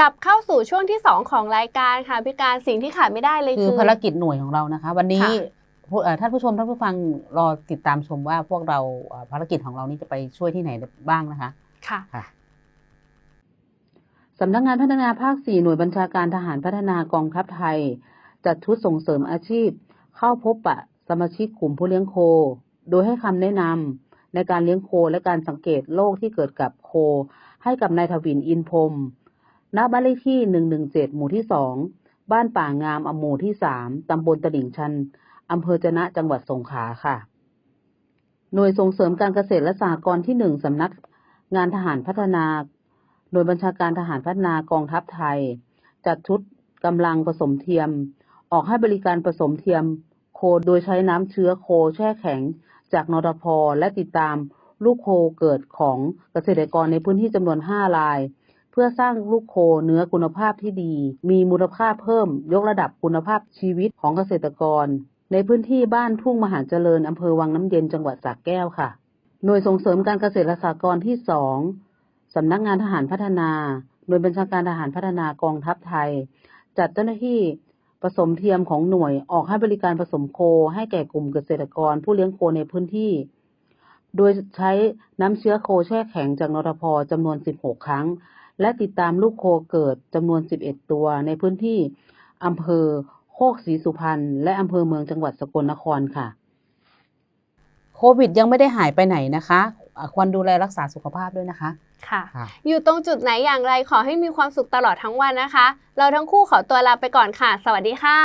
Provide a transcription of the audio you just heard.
กลับเข้าสู่ช่วงที่ 2 ของรายการค่ะพี่การสิ่งที่ขาดไม่ได้เลยคืคืออภารกิจหน่วยของเรานะคะ วันนี้ค่ะผู้เอ่อท่านผู้ชมท่านผู้ฟังรอติดตามชมว่าพวกเราเอ่อภารกิจของเรานี่จะไปช่วยที่ไหนบ้างนะคะ ค่ะค่ะสำนักงานพัฒนาภาค 4 หน่วยบัญชาการทหารพัฒนากองทัพไทย จัดชุดส่งเสริมอาชีพ เข้าพบปะสมาชิกกลุ่มผู้เลี้ยงโค โดยให้คำแนะนำในการเลี้ยงโคและการสังเกตโรคที่เกิดกับโค ให้กับนายทวินอินพรม ณบ้านเลขที่117หมู่ที่2บ้านป่างามอหมู่ที่3ตำบลตลิ่งชัน อำเภอจะนะจังหวัดสงขลาค่ะ หน่วยส่งเสริมการเกษตรและสหกรณ์ที่หนึ่งสำนักงานทหารพัฒนา โดยบัญชาการทหารพัฒนากองทัพไทย จัดชุดกำลังผสมเทียม ออกให้บริการผสมเทียม โคโดยใช้น้ำเชื้อโคแช่แข็ง จากนรพและติดตามลูกโคเกิดของเกษตรกรในพื้นที่จำนวน5ราย เพื่อสร้างลูกโคเนื้อคุณภาพที่ดี มีมูลค่าเพิ่ม ยกระดับคุณภาพชีวิตของเกษตรกร ในพื้นที่บ้านทุ่งมหาเจริญอำเภอวังน้ำเย็นจังหวัดสระแก้วค่ะ หน่วยส่งเสริมการเกษตรและสหกรณ์ที่สองสำนักงานทหารพัฒนา หน่วยบัญชาการทหารพัฒนากองทัพไทย จัดเจ้าหน้าที่ผสมเทียมของหน่วยออกให้บริการผสมโคให้แก่กลุ่มเกษตรกรผู้เลี้ยงโคในพื้นที่ โดยใช้น้ำเชื้อโคแช่แข็งจากนรพจำนวน 16 ครั้งและติดตามลูกโคเกิดจำนวน11ตัวในพื้นที่อำเภอโคกศรีสุพรรณและอำเภอเมืองจังหวัดสกลนครค่ะ โควิดยังไม่ได้หายไปไหนนะคะอะควรดูแลรักษาสุขภาพด้วยนะคะค่ะค่ะ อยู่ตรงจุดไหนอย่างไรขอให้มีความสุขตลอดทั้งวันนะคะ เราทั้งคู่ขอตัวลาไปก่อนค่ะ สวัสดีค่ะ